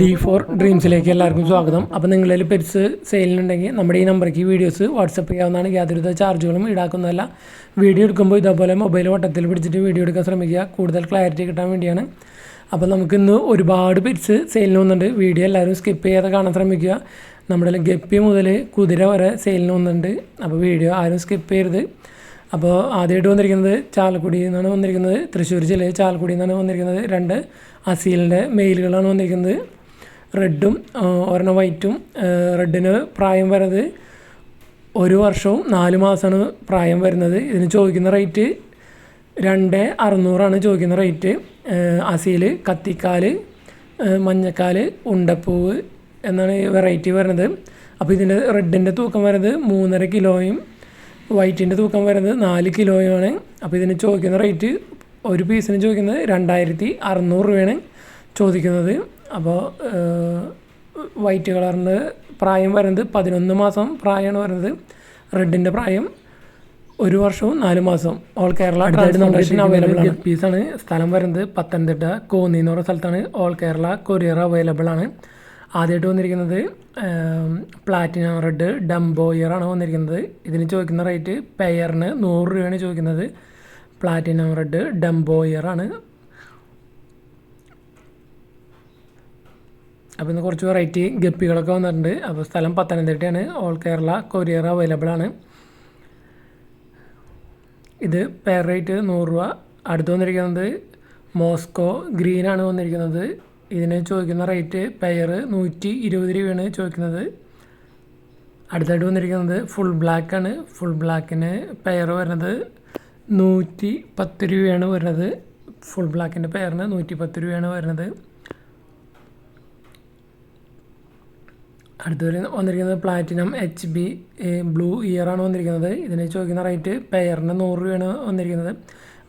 D four ഡ്രീംസിലേക്ക് എല്ലാവർക്കും സ്വാഗതം. അപ്പോൾ നിങ്ങളിൽ പെരുസ് സെയിലിനുണ്ടെങ്കിൽ നമ്മുടെ ഈ നമ്പറേക്ക് വീഡിയോസ് വാട്സപ്പ് ചെയ്യാവുന്നതാണ്. യാതൊരുവിധ ചാർജുകളും ഈടാക്കുന്നതല്ല. വീഡിയോ എടുക്കുമ്പോൾ ഇതേപോലെ മൊബൈൽ വട്ടത്തിൽ പിടിച്ചിട്ട് വീഡിയോ എടുക്കാൻ ശ്രമിക്കുക. കൂടുതൽ ക്ലാരിറ്റി കിട്ടാൻ വേണ്ടിയാണ്. അപ്പോൾ നമുക്കിന്ന് ഒരുപാട് പെരുസ് സെയിലിന് വന്നിട്ടുണ്ട്. വീഡിയോ എല്ലാവരും സ്കിപ്പ് ചെയ്യാതെ കാണാൻ ശ്രമിക്കുക. നമ്മുടെ ഗപ്പി മുതൽ കുതിര വരെ സെയിലിന് വന്നിട്ടുണ്ട്. അപ്പോൾ വീഡിയോ ആരും സ്കിപ്പ് ചെയ്യരുത്. അപ്പോൾ ആദ്യമായിട്ട് വന്നിരിക്കുന്നത് ചാലക്കുടിയിൽ നിന്നാണ് വന്നിരിക്കുന്നത്. തൃശ്ശൂർ ജില്ലയിൽ ചാലക്കുടിയിൽ നിന്നാണ് വന്നിരിക്കുന്നത്. രണ്ട് അസീലിന്റെ മെയിലുകളാണ് വന്നിരിക്കുന്നത്. റെഡും ഒരെണ്ണം വൈറ്റും. റെഡിന് പ്രായം വരുന്നത് ഒരു വർഷവും നാല് മാസമാണ് പ്രായം വരുന്നത്. ഇതിന് ചോദിക്കുന്ന റേറ്റ് രണ്ട് അറുന്നൂറാണ് ചോദിക്കുന്ന റേറ്റ്. അസീൽ കത്തിക്കാൽ മഞ്ഞക്കാൽ ഉണ്ടപ്പൂവ് എന്നാണ് വെറൈറ്റി വരുന്നത്. അപ്പോൾ ഇതിന്റെ റെഡിന്റെ തൂക്കം വരുന്നത് മൂന്നര കിലോയും വൈറ്റിന്റെ തൂക്കം വരുന്നത് നാല് കിലോയാണ്. അപ്പോൾ ഇതിന് ചോദിക്കുന്ന റേറ്റ് ഒരു പീസിന് ചോദിക്കുന്നത് രണ്ടായിരത്തി അറുന്നൂറ് രൂപയാണ് ചോദിക്കുന്നത്. അപ്പോൾ വൈറ്റ് കളറിന്റെ പ്രായം വരുന്നത് പതിനൊന്ന് മാസം പ്രായമാണ് വരുന്നത്. റെഡിന്റെ പ്രായം ഒരു വർഷവും നാല് മാസം. ഓൾ കേരള ട്രാൻസ്പോർട്ടേഷൻ അവൈലബിൾ ആണ്. പീസാണ്. സ്ഥലം വരുന്നത് പത്തനംതിട്ട കോന്നി എന്ന് പറയുന്ന സ്ഥലത്താണ്. ഓൾ കേരള കൊറിയർ അവൈലബിൾ ആണ്. ആദ്യമായിട്ട് വന്നിരിക്കുന്നത് പ്ലാറ്റിനം റെഡ് ഡംബോയർ ആണ് വന്നിരിക്കുന്നത്. ഇതിന് ചോദിക്കുന്ന റേറ്റ് പെയറിന് നൂറ് രൂപയാണ് ചോദിക്കുന്നത്. പ്ലാറ്റിനം റെഡ് ഡംബോയർ ആണ്. അപ്പോൾ ഇന്ന് കുറച്ച് വെറൈറ്റി ഗപ്പികളൊക്കെ വന്നിട്ടുണ്ട്. അപ്പോൾ സ്ഥലം പത്തനംതിട്ടയാണ്. ഓൾ കേരള കൊറിയർ അവൈലബിൾ ആണ്. ഇത് പെയർ റേറ്റ് നൂറ് രൂപ. അടുത്ത് വന്നിരിക്കുന്നത് മോസ്കോ ഗ്രീനാണ് വന്നിരിക്കുന്നത്. ഇതിന് ചോദിക്കുന്ന റേറ്റ് പെയർ നൂറ്റി ഇരുപത് രൂപയാണ് ചോദിക്കുന്നത്. അടുത്തായിട്ട് വന്നിരിക്കുന്നത് ഫുൾ ബ്ലാക്ക് ആണ്. ഫുൾ ബ്ലാക്കിന് പെയർ വരുന്നത് നൂറ്റി പത്ത് രൂപയാണ് വരുന്നത്. ഫുൾ ബ്ലാക്കിന്റെ പെയറിന് നൂറ്റി പത്ത് രൂപയാണ് വരുന്നത്. അടുത്ത വന്നിരിക്കുന്നത് platinum H B blue ear ആണ് വന്നിരിക്കുന്നത്. ഇതിന് ചോദിക്കുന്ന റേറ്റ് പെയറിന് നൂറ് രൂപയാണ് വന്നിരിക്കുന്നത്.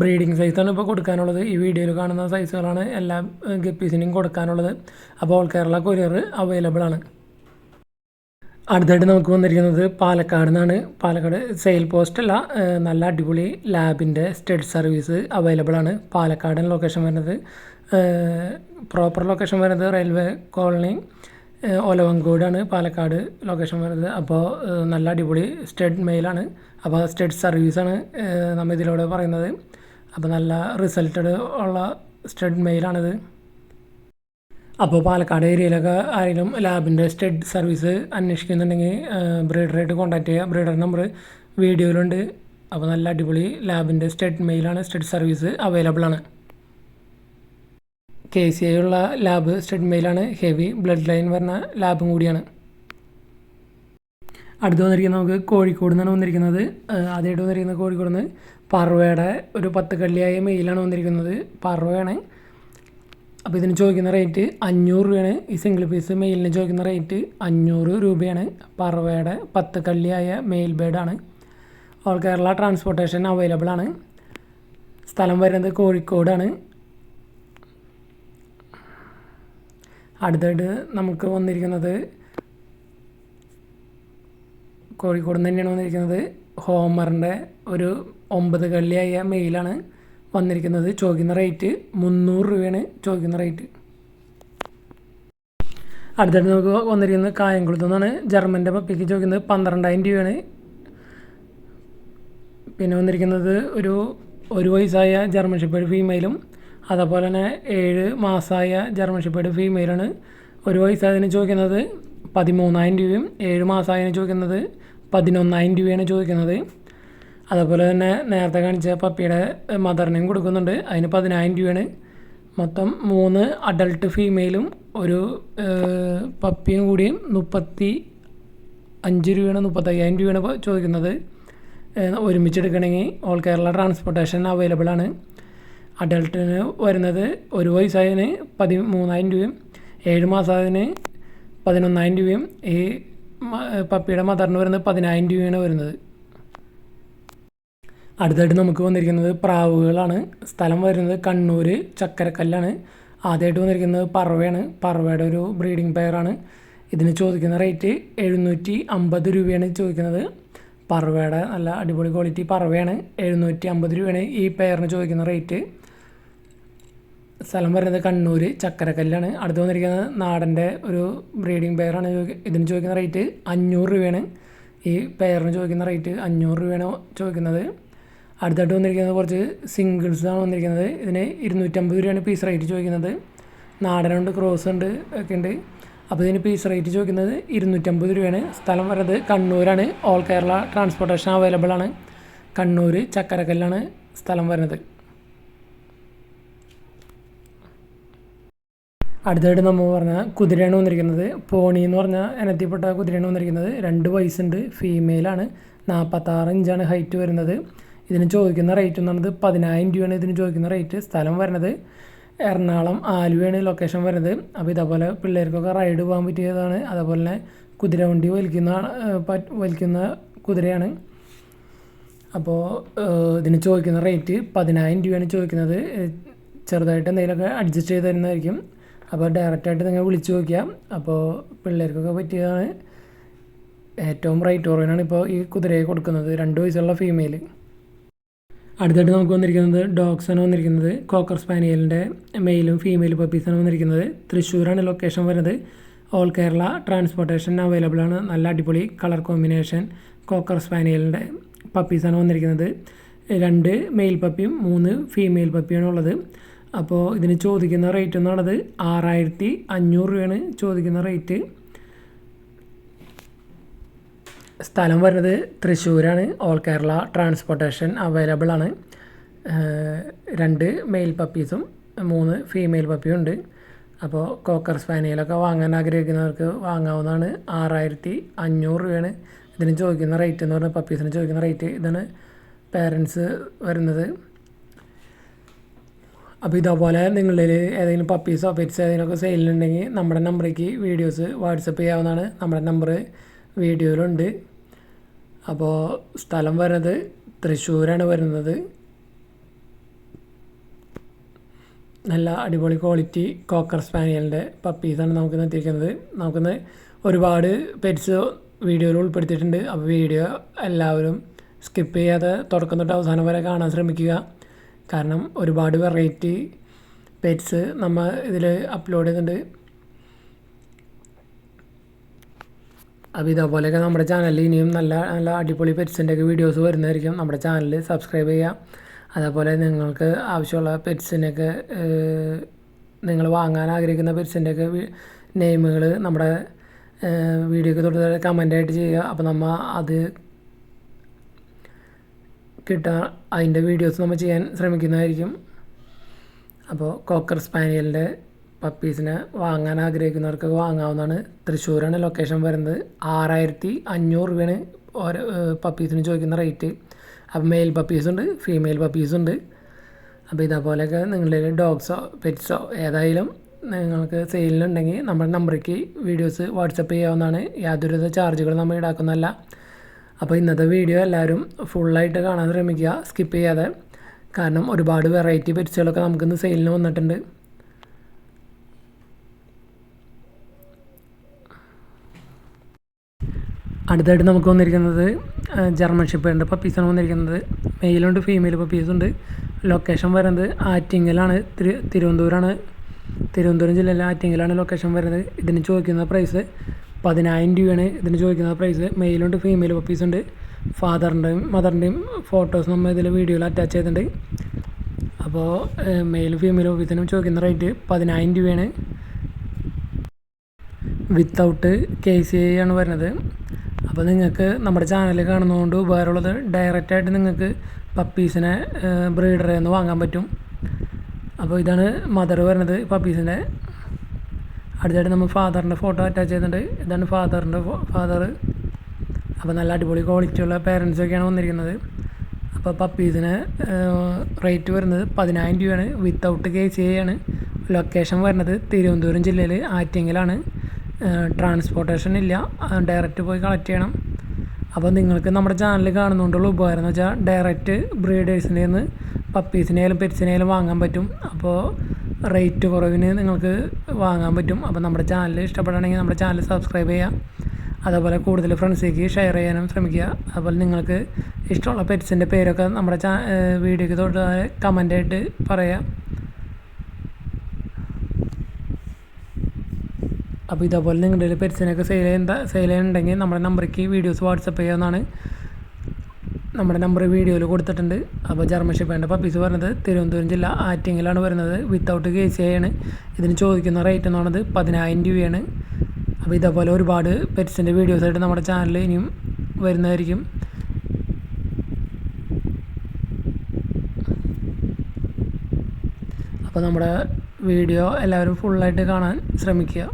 ബ്രീഡിംഗ് സൈസാണ് ഇപ്പോൾ കൊടുക്കാനുള്ളത്. ഈ വീഡിയോയിൽ കാണുന്ന സൈസുകളാണ് എല്ലാ ഗപ്പീസിനും കൊടുക്കാനുള്ളത്. അപ്പോൾ ഓൾ കേരള കൊറിയർ അവൈലബിൾ ആണ്. അടുത്തായിട്ട് നമുക്ക് വന്നിരിക്കുന്നത് പാലക്കാട് നിന്നാണ്. പാലക്കാട് സെയിൽ പോസ്റ്റ് അല്ല നല്ല അടിപൊളി ലാബിന്റെ സ്റ്റഡ് സർവീസ് അവൈലബിൾ ആണ്. പാലക്കാടൻ ലൊക്കേഷൻ വരുന്നത് പ്രോപ്പർ ലൊക്കേഷൻ വരുന്നത് റെയിൽവേ കോളനി ഒലവങ്കോടാണ് പാലക്കാട് ലൊക്കേഷൻ വരുന്നത്. അപ്പോൾ നല്ല അടിപൊളി സ്റ്റഡ് മെയിലാണ് അപ്പോൾ സ്റ്റഡ് സർവീസാണ് നമ്മൾ ഇതിലൂടെ പറയുന്നത്. അപ്പോൾ നല്ല റിസൾട്ടഡ് ഉള്ള സ്റ്റഡ് മെയിലാണിത് അപ്പോൾ പാലക്കാട് ഏരിയയിലൊക്കെ ആരെങ്കിലും ലാബിന്റെ സ്റ്റഡ് സർവീസ് അന്വേഷിക്കുന്നുണ്ടെങ്കിൽ ബ്രീഡറായിട്ട് കോൺടാക്റ്റ് ചെയ്യുക. ബ്രീഡർ നമ്പർ വീഡിയോയിലുണ്ട്. അപ്പോൾ നല്ല അടിപൊളി ലാബിന്റെ സ്റ്റഡ് മെയിലാണ് സ്റ്റഡ് സർവീസ് അവൈലബിൾ ആണ്. കെ സി ഐ ഉള്ള ലാബ് സ്റ്റഡ് മെയിലാണ് ഹെവി ബ്ലഡ് ലൈൻ വരുന്ന ലാബും കൂടിയാണ്. അടുത്ത് വന്നിരിക്കുന്നത് നമുക്ക് കോഴിക്കോട് നിന്നാണ് വന്നിരിക്കുന്നത്. ആദ്യമായിട്ട് വന്നിരിക്കുന്നത് കോഴിക്കോട് നിന്ന് പറവയുടെ ഒരു പത്ത് കള്ളിയായ മെയിലാണ് വന്നിരിക്കുന്നത്. പറവയാണ് അപ്പോൾ ഇതിന് ചോദിക്കുന്ന റേറ്റ് അഞ്ഞൂറ് രൂപയാണ്. ഈ സിംഗിൾ പീസ് മെയിലിന് ചോദിക്കുന്ന റേറ്റ് അഞ്ഞൂറ് രൂപയാണ്. പറവയുടെ പത്ത് കള്ളിയായ മെയിൽ ബേഡാണ് ഓൾ കേരള ട്രാൻസ്പോർട്ടേഷൻ അവൈലബിൾ ആണ്. സ്ഥലം വരുന്നത് കോഴിക്കോടാണ്. അടുത്തായിട്ട് നമുക്ക് വന്നിരിക്കുന്നത് കോഴിക്കോട് നിന്ന് തന്നെയാണ് വന്നിരിക്കുന്നത്. ഹോമറിന്റെ ഒരു ഒമ്പത് കള്ളിയായ മെയിലാണ് വന്നിരിക്കുന്നത്. ചോദിക്കുന്ന റേറ്റ് മുന്നൂറ് രൂപയാണ് ചോദിക്കുന്ന റേറ്റ്. അടുത്തായിട്ട് നമുക്ക് വന്നിരിക്കുന്നത് കായംകുളത്തു നിന്നാണ്. ജർമ്മന്റെ പപ്പിക്ക് ചോദിക്കുന്നത് പന്ത്രണ്ടായിരം രൂപയാണ്. പിന്നെ വന്നിരിക്കുന്നത് ഒരു ഒരു വയസ്സായ ജർമ്മൻ ഷിപ്പേഡ് ഫീമെയിലും അതേപോലെ തന്നെ ഏഴ് മാസമായ ജർമ്മൻ ഷിപ്പേഡ് ഫീമെയിലാണ് ഒരു വയസ്സായതിന് ചോദിക്കുന്നത് പതിമൂന്നായിരം രൂപയും ഏഴ് മാസമായതിന് ചോദിക്കുന്നത് പതിനൊന്നായിരം രൂപയാണ് ചോദിക്കുന്നത്. അതുപോലെ തന്നെ നേരത്തെ കാണിച്ച പപ്പിയുടെ മദറിനെയും കൊടുക്കുന്നുണ്ട്. അതിന് പതിനായിരം രൂപയാണ്. മൊത്തം മൂന്ന് അഡൾട്ട് ഫീമെയിലും ഒരു പപ്പിയും കൂടിയും മുപ്പത്തി അഞ്ച് രൂപയാണ് മുപ്പത്തയ്യായിരം രൂപയാണ് ചോദിക്കുന്നത്. ഒരുമിച്ചെടുക്കണമെങ്കിൽ ഓൾ കേരള ട്രാൻസ്പോർട്ടേഷൻ അവൈലബിൾ ആണ്. അഡൾട്ടിന് വരുന്നത് ഒരു വയസ്സായതിന് പതിമൂന്നായിരം രൂപയും ഏഴ് മാസമായതിന് പതിനൊന്നായിരം രൂപയും ഈ പപ്പിയുടെ മദറിന് വരുന്നത് പതിനായിരം രൂപയാണ് വരുന്നത്. അടുത്തായിട്ട് നമുക്ക് വന്നിരിക്കുന്നത് പ്രാവുകളാണ്. സ്ഥലം വരുന്നത് കണ്ണൂർ ചക്കരക്കല്ലാണ്. ആദ്യമായിട്ട് വന്നിരിക്കുന്നത് പറവയാണ്. പറവയുടെ ഒരു ബ്രീഡിംഗ് പെയറാണ് ഇതിന് ചോദിക്കുന്ന റേറ്റ് എഴുന്നൂറ്റി അമ്പത് രൂപയാണ് ചോദിക്കുന്നത്. പറവയുടെ നല്ല അടിപൊളി ക്വാളിറ്റി പറവയാണ്. എഴുന്നൂറ്റി അമ്പത് രൂപയാണ് ഈ പെയറിന് ചോദിക്കുന്ന റേറ്റ് സ്ഥലം വരുന്നത് കണ്ണൂർ ചക്കരക്കല്ലാണ്. അടുത്ത് വന്നിരിക്കുന്നത് നാടന്റെ ഒരു ബ്രീഡിംഗ് പെയറാണ് ഇതിന് ചോദിക്കുന്ന റേറ്റ് അഞ്ഞൂറ് രൂപയാണ്. ഈ പെയറിന് ചോദിക്കുന്ന റേറ്റ് അഞ്ഞൂറ് രൂപയാണ് ചോദിക്കുന്നത്. അടുത്തായിട്ട് വന്നിരിക്കുന്നത് കുറച്ച് സിംഗിൾസാണ് വന്നിരിക്കുന്നത്. ഇതിന് ഇരുന്നൂറ്റമ്പത് രൂപയാണ് പീസ് റേറ്റ് ചോദിക്കുന്നത്. നാടനുണ്ട് ക്രോസ് ഉണ്ട് ഒക്കെ ഉണ്ട്. അപ്പോൾ ഇതിന് പീസ് റേറ്റ് ചോദിക്കുന്നത് ഇരുന്നൂറ്റമ്പത് രൂപയാണ്. സ്ഥലം വരുന്നത് കണ്ണൂരാണ്. ഓൾ കേരള ട്രാൻസ്പോർട്ടേഷൻ അവൈലബിൾ ആണ്. കണ്ണൂർ ചക്കരക്കല്ലാണ് സ്ഥലം വരുന്നത് അടുത്തായിട്ട് നമ്മൾ പറഞ്ഞാൽ കുതിരയാണ് വന്നിരിക്കുന്നത്. പോണി എന്ന് പറഞ്ഞാൽ ഇനത്തിൽപ്പെട്ട കുതിരയാണ് വന്നിരിക്കുന്നത്. രണ്ട് വയസ്സുണ്ട്. ഫീമെയിലാണ് നാൽപ്പത്താറ് ഇഞ്ചാണ് ഹൈറ്റ് വരുന്നത്. ഇതിന് ചോദിക്കുന്ന റേറ്റ് എന്ന് പറയുന്നത് പതിനായിരം രൂപയാണ് ഇതിന് ചോദിക്കുന്ന റേറ്റ് സ്ഥലം വരുന്നത് എറണാകുളം ആലുവയാണ് ലൊക്കേഷൻ വരുന്നത്. അപ്പോൾ ഇതേപോലെ പിള്ളേർക്കൊക്കെ റൈഡ് പോകാൻ പറ്റിയതാണ്. അതേപോലെ തന്നെ കുതിര വണ്ടി വലിക്കുന്ന വലിക്കുന്ന കുതിരയാണ്. അപ്പോൾ ഇതിന് ചോദിക്കുന്ന റേറ്റ് പതിനായിരം രൂപയാണ് ചോദിക്കുന്നത്. ചെറുതായിട്ട് എന്തെങ്കിലുമൊക്കെ അഡ്ജസ്റ്റ് ചെയ്ത് തരുന്നതായിരിക്കും. അപ്പോൾ ഡയറക്റ്റായിട്ട് നിങ്ങൾ വിളിച്ച് നോക്കിയാൽ അപ്പോൾ പിള്ളേർക്കൊക്കെ പറ്റിയതാണ് ഏറ്റവും റൈറ്റ് ഓറിയനാണ് ഇപ്പോൾ ഈ കുതിരയെ കൊടുക്കുന്നത് രണ്ട് വയസ്സുള്ള ഫീമെയിൽ അടുത്തായിട്ട് നമുക്ക് വന്നിരിക്കുന്നത് ഡോഗ്സാണ് വന്നിരിക്കുന്നത്. കോക്കർ സ്പാനിയലിന്റെ മെയിലും ഫീമെയിലും പപ്പീസാണ് വന്നിരിക്കുന്നത്. തൃശ്ശൂരാണ് ലൊക്കേഷൻ വരുന്നത്. ഓൾ കേരള ട്രാൻസ്പോർട്ടേഷൻ അവൈലബിൾ ആണ്. നല്ല അടിപൊളി കളർ കോമ്പിനേഷൻ കോക്കർ സ്പാനിയലിന്റെ പപ്പീസാണ് വന്നിരിക്കുന്നത്. രണ്ട് മെയിൽ പപ്പിയും മൂന്ന് ഫീമെയിൽ പപ്പിയാണ് ഉള്ളത്. അപ്പോൾ ഇതിന് ചോദിക്കുന്ന റേറ്റ് എന്നുള്ളത് ആറായിരത്തി അഞ്ഞൂറ് രൂപയാണ് ചോദിക്കുന്ന റേറ്റ് സ്ഥലം വരുന്നത് തൃശ്ശൂരാണ്. ഓൾ കേരള ട്രാൻസ്പോർട്ടേഷൻ അവൈലബിൾ ആണ്. രണ്ട് മെയിൽ പപ്പീസും മൂന്ന് ഫീമെയിൽ പപ്പിയും ഉണ്ട്. അപ്പോൾ കോക്കർ സ്പാനിയലൊക്കെ വാങ്ങാൻ ആഗ്രഹിക്കുന്നവർക്ക് വാങ്ങാവുന്നതാണ്. ആറായിരത്തി അഞ്ഞൂറ് രൂപയാണ് ഇതിന് ചോദിക്കുന്ന റേറ്റ് എന്ന് പറഞ്ഞാൽ പപ്പീസിന് ചോദിക്കുന്ന റേറ്റ് ഇതാണ്. പേരൻസ് വരുന്നത് അപ്പോൾ ഇതേപോലെ നിങ്ങളിൽ ഏതെങ്കിലും പപ്പീസോ പെറ്റ്സ് ഏതെങ്കിലുമൊക്കെ സെയിലുണ്ടെങ്കിൽ നമ്മുടെ നമ്പറേക്ക് വീഡിയോസ് വാട്സപ്പ് ചെയ്യാവുന്നതാണ്. നമ്മുടെ നമ്പർ വീഡിയോയിലുണ്ട്. അപ്പോൾ സ്ഥലം വരുന്നത് തൃശ്ശൂരാണ് വരുന്നത്. നല്ല അടിപൊളി ക്വാളിറ്റി കോക്കർ സ്പാനിയലിന്റെ പപ്പീസാണ് നമുക്കിന്ന് എത്തിയിരിക്കുന്നത്. നമുക്കിന്ന് ഒരുപാട് പെറ്റ്സ് വീഡിയോയിൽ ഉൾപ്പെടുത്തിയിട്ടുണ്ട്. അപ്പോൾ വീഡിയോ എല്ലാവരും സ്കിപ്പ് ചെയ്യാതെ തുടക്കം തൊട്ട് അവസാനം വരെ കാണാൻ ശ്രമിക്കുക. കാരണം ഒരുപാട് വെറൈറ്റി പെറ്റ്സ് നമ്മൾ ഇതിൽ അപ്ലോഡ് ചെയ്യുന്നുണ്ട് അപ്പോൾ ഇതേപോലെയൊക്കെ നമ്മുടെ ചാനലിൽ ഇനിയും നല്ല നല്ല അടിപൊളി പെറ്റ്സിന്റെ ഒക്കെ വീഡിയോസ് വരുന്നതായിരിക്കും. നമ്മുടെ ചാനൽ സബ്സ്ക്രൈബ് ചെയ്യുക അതേപോലെ നിങ്ങൾക്ക് ആവശ്യമുള്ള പെറ്റ്സിനൊക്കെ നിങ്ങൾ വാങ്ങാൻ ആഗ്രഹിക്കുന്ന പെറ്റ്സിന്റെയൊക്കെ നെയിമുകൾ നമ്മുടെ വീഡിയോക്ക് തൊട്ട് കമന്റായിട്ട് ചെയ്യുക. അപ്പോൾ നമ്മൾ അത് കിട്ടുക അതിന്റെ വീഡിയോസ് നമ്മൾ ചെയ്യാൻ ശ്രമിക്കുന്നതായിരിക്കും. അപ്പോൾ കോക്കർ സ്പാനിയലിന്റെ പപ്പീസിനെ വാങ്ങാൻ ആഗ്രഹിക്കുന്നവർക്ക് വാങ്ങാവുന്നതാണ്. തൃശ്ശൂരാണ് ലൊക്കേഷൻ വരുന്നത്. ആറായിരത്തി അഞ്ഞൂറ് രൂപയാണ് ഓരോ പപ്പീസിന് ചോദിക്കുന്ന റേറ്റ് അപ്പോൾ മെയിൽ പപ്പീസുണ്ട് ഫീമെയിൽ പപ്പീസുണ്ട് അപ്പോൾ ഇതേപോലെയൊക്കെ നിങ്ങളുടെ ഡോഗ്സോ പെറ്റ്സോ ഏതായാലും നിങ്ങൾക്ക് സെയിലിനുണ്ടെങ്കിൽ നമ്മുടെ നമ്പറേക്ക് വീഡിയോസ് വാട്സപ്പ് ചെയ്യാവുന്നതാണ്. യാതൊരുവിധ ചാർജുകൾ നമ്മൾ ഈടാക്കുന്നതല്ല. അപ്പോൾ ഇന്നത്തെ വീഡിയോ എല്ലാവരും ഫുള്ളായിട്ട് കാണാൻ ശ്രമിക്കുക. സ്കിപ്പ് ചെയ്യാതെ. കാരണം ഒരുപാട് വെറൈറ്റി പെരിച്ചുകളൊക്കെ നമുക്കിന്ന് സെയിലിന് വന്നിട്ടുണ്ട്. അടുത്തായിട്ട് നമുക്ക് വന്നിരിക്കുന്നത് ജർമ്മൻ ഷിപ്പേറിന്റെ പപ്പീസാണ് വന്നിരിക്കുന്നത്. മെയിലുണ്ട് ഫീമെയിൽ പപ്പീസുണ്ട് ലൊക്കേഷൻ വരുന്നത് ആറ്റിങ്ങലാണ് തിരു തിരുവനന്തപുരമാണ് തിരുവനന്തപുരം ജില്ലയിലെ ആറ്റിങ്ങലാണ് ലൊക്കേഷൻ വരുന്നത്. ഇതിന് ചോദിക്കുന്ന പ്രൈസ് പതിനായിരം രൂപയാണ് ഇതിന് ചോദിക്കുന്ന പ്രൈസ് മെയിലുണ്ട് ഫീമെയിൽ പപ്പീസ് ഉണ്ട്. ഫാദറിന്റെയും മദറിന്റെയും ഫോട്ടോസ് നമ്മൾ ഇതിൽ വീഡിയോയിൽ അറ്റാച്ച് ചെയ്തിട്ടുണ്ട്. അപ്പോൾ മെയിലും ഫീമെയിൽ പപ്പീസിനും ചോദിക്കുന്ന റേറ്റ് പതിനായിരം രൂപയാണ്. വിത്തൗട്ട് കെ സി ഐ ആണ് വരുന്നത്. അപ്പോൾ നിങ്ങൾക്ക് നമ്മുടെ ചാനൽ കാണുന്നതുകൊണ്ട് ഉപകാരമുള്ളത് ഡയറക്റ്റായിട്ട് നിങ്ങൾക്ക് പപ്പീസിനെ ബ്രീഡറിൽ നിന്ന് വാങ്ങാൻ പറ്റും. അപ്പോൾ ഇതാണ് മദർ വരുന്നത് പപ്പീസിന്റെ അടുത്തായിട്ട് നമ്മൾ ഫാദറിന്റെ ഫോട്ടോ അറ്റാച്ച് ചെയ്തിട്ടുണ്ട്. ഇതാണ് ഫാദറിന്റെ ഫാദർ അപ്പോൾ നല്ല അടിപൊളി ക്വാളിറ്റിയുള്ള പേരൻസൊക്കെയാണ് വന്നിരിക്കുന്നത്. അപ്പോൾ പപ്പീസിന് റേറ്റ് വരുന്നത് പതിനായിരം രൂപയാണ്. വിത്തൗട്ട് കെ സി ആണ്. ലൊക്കേഷൻ വരുന്നത് തിരുവനന്തപുരം ജില്ലയിൽ ആറ്റിങ്ങലാണ്. ട്രാൻസ്പോർട്ടേഷൻ ഇല്ല. ഡയറക്റ്റ് പോയി കളക്ട് ചെയ്യണം. അപ്പോൾ നിങ്ങൾക്ക് നമ്മുടെ ചാനൽ കാണുന്നതുകൊണ്ടുള്ള ഉപകാരം എന്ന് വെച്ചാൽ ഡയറക്റ്റ് ബ്രീഡേഴ്സിന്റെ നിന്ന് പപ്പീസിനെയായാലും പെറ്റ്സിനെയായാലും വാങ്ങാൻ പറ്റും. അപ്പോൾ റേറ്റ് കുറവിന് നിങ്ങൾക്ക് വാങ്ങാൻ പറ്റും. അപ്പോൾ നമ്മുടെ ചാനൽ ഇഷ്ടപ്പെടുകയാണെങ്കിൽ നമ്മുടെ ചാനൽ സബ്സ്ക്രൈബ് ചെയ്യുക. അതേപോലെ കൂടുതൽ ഫ്രണ്ട്സിലേക്ക് ഷെയർ ചെയ്യാനും ശ്രമിക്കുക. അതുപോലെ നിങ്ങൾക്ക് ഇഷ്ടമുള്ള പെറ്റ്സിന്റെ പേരൊക്കെ നമ്മുടെ ചാ വീഡിയോക്ക് തൊട്ട് കമന്റായിട്ട് പറയാം. അപ്പോൾ ഇതേപോലെ നിങ്ങളുടെ പെറ്റ്സിനൊക്കെ സെയിൽ ചെയ്യുന്ന സെയിൽ ചെയ്യുന്നുണ്ടെങ്കിൽ നമ്മുടെ നമ്പറേക്ക് വീഡിയോസ് വാട്സപ്പ് ചെയ്യാവുന്നതാണ്. നമ്മുടെ നമ്പർ വീഡിയോയിൽ കൊടുത്തിട്ടുണ്ട്. അപ്പോൾ ജർമ്മൻഷിപ്പ് വേണ്ട പപ്പീസ് പറഞ്ഞത് തിരുവനന്തപുരം ജില്ല ആറ്റിങ്ങിലാണ് വരുന്നത്. വിത്തൗട്ട് കെ സി ആണ് ഇതിന് ചോദിക്കുന്ന റേറ്റ് എന്ന് പറയുന്നത് പതിനായിരം രൂപയാണ്. അപ്പോൾ ഇതേപോലെ ഒരുപാട് പെറ്റ്സിന്റെ വീഡിയോസായിട്ട് നമ്മുടെ ചാനലിൽ ഇനിയും വരുന്നതായിരിക്കും. അപ്പോൾ നമ്മുടെ വീഡിയോ എല്ലാവരും ഫുള്ളായിട്ട് കാണാൻ ശ്രമിക്കുക.